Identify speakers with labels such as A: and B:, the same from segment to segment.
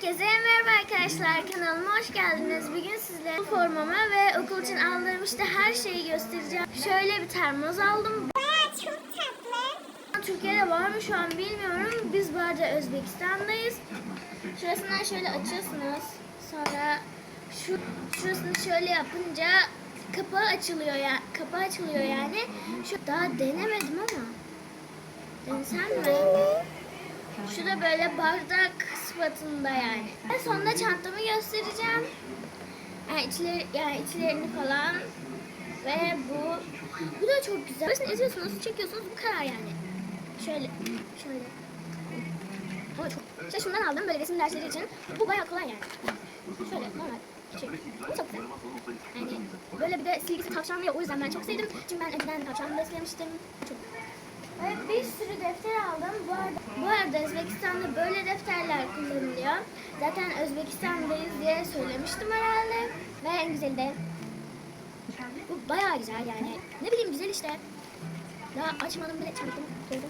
A: Herkese merhaba arkadaşlar kanalıma hoş geldiniz. Bugün sizlere formamı ve okul için aldığım işte her şeyi göstereceğim. Şöyle bir termos aldım.
B: Baya çok tatlı.
A: Türkiye'de var mı şu an bilmiyorum. Biz arada Özbekistan'dayız. Şurasından şöyle açıyorsunuz. Sonra şu şurasını şöyle yapınca kapağı açılıyor ya. Kapağı açılıyor yani. Şu daha denemedim ama. Denesem mi? Şu da böyle bardak sıfatında yani. Ve sonunda çantamı göstereceğim. Yani, içleri, yani içlerini falan. Ve bu. Bu da çok güzel. Başını eziyorsunuz, çekiyorsunuz bu kadar yani. Şöyle, şöyle. Ama çok. İşte şundan aldım böyle resim dersleri için. Bu bayağı kolay yani. Şöyle normal. Şey. Çok güzel. Yani böyle bir de silgisi tavşanlı ya o yüzden ben çok sevdim. Çünkü ben önceden tavşan beslemiştim. Çok ve bir sürü defter aldım. Bu arada, bu arada Özbekistan'da böyle defterler kullanılıyor. Zaten Özbekistan'dayız diye söylemiştim herhalde. Ve en güzeli de bu bayağı güzel yani. Ne bileyim güzel işte. Daha açmadım bile çarptım. Gördüm.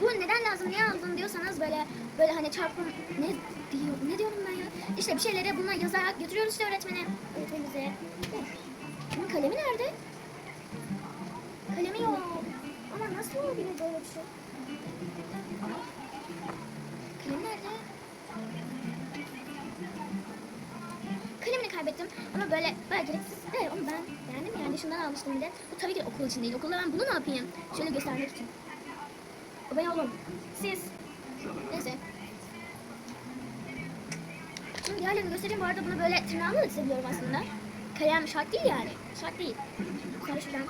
A: Bu neden lazım, niye aldın diyorsanız böyle böyle hani çarpım ne diyor, ne diyorum ben ya? İşte bir şeyleri bununla yazarak götürüyoruz işte öğretmene, öğretmenimize. Bunun kalemi nerede? Kalemi yok. Nasıl olabilir böyle bir şey? Kalem nerede? Kalemini kaybettim ama böyle böyle gereksiz. Evet onu ben beğendim yani şundan almıştım bir de. Bu tabii ki okul için değil. Okulda ben bunu ne yapayım? Şöyle göstermek için. Ben oğlum. Siz. Neyse. Şimdi diğerlerini göstereyim. Bu arada bunu böyle tırnağımla da çizebiliyorum aslında. Kalem şart değil yani. Şart değil. Sonra şuradan.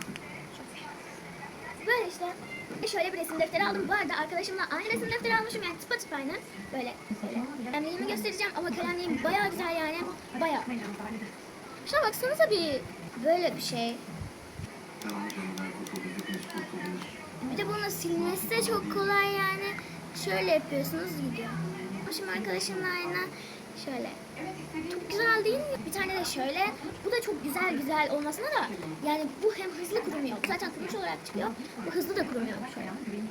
A: Böyle işte. Ve şöyle bir resim defteri aldım. Bu arada arkadaşımla aynı resim defteri almışım. Yani aynı. Böyle. böyle. Kalemliğimi göstereceğim ama kalemliğim bayağı güzel yani. Bayağı. Şuna baksanıza bir. Böyle bir şey. Bir de bunu silmesi de çok kolay yani. Şöyle yapıyorsunuz gidiyor. Şimdi arkadaşımla aynı şöyle. Çok güzel değil mi? Bir tane de şöyle. Bu da çok güzel güzel olmasına da yani bu hem hızlı kurumuyor. Zaten kurumuş olarak çıkıyor. Bu hızlı da kurumuyor. Şöyle.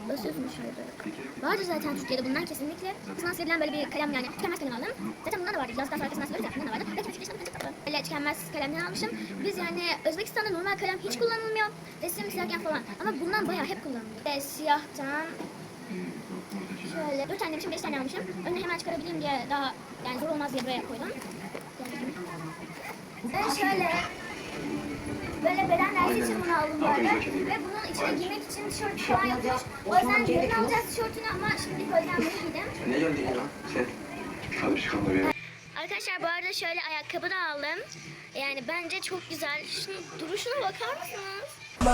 A: Basıyorsunuz şöyle böyle. Vardır zaten Türkiye'de bundan kesinlikle. Kısmına serilen böyle bir kalem yani. Tükenmez kalem aldım. Zaten bundan da vardı. Yazdıktan sonra seriyoruz ya. Bundan da vardı. İşte çok tatlı. Böyle tükenmez kalemden almışım. Biz yani Özbekistan'da normal kalem hiç kullanılmıyor. Resim çizerken falan. Ama bundan bayağı hep kullanılıyor. Ve siyahtan Şöyle dört tane almışım, beş tane almışım. Önüne hemen çıkarabileyim diye daha yani zor olmaz diye buraya koydum. Ben şöyle böyle beden dersi için bunu aldım bu arada. Ve bunun içine giymek için tişört falan yapmış. O yüzden yarın alacağız tişörtünü ama şimdi o yüzden bunu giydim.
C: Ne geldin ya? Sen. Da bir.
A: Arkadaşlar bu arada şöyle ayakkabı da aldım. Yani bence çok güzel. Şunun duruşuna bakar mısınız? Bir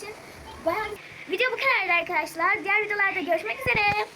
A: için bayağı... Video bu kadardı arkadaşlar. Diğer videolarda görüşmek üzere.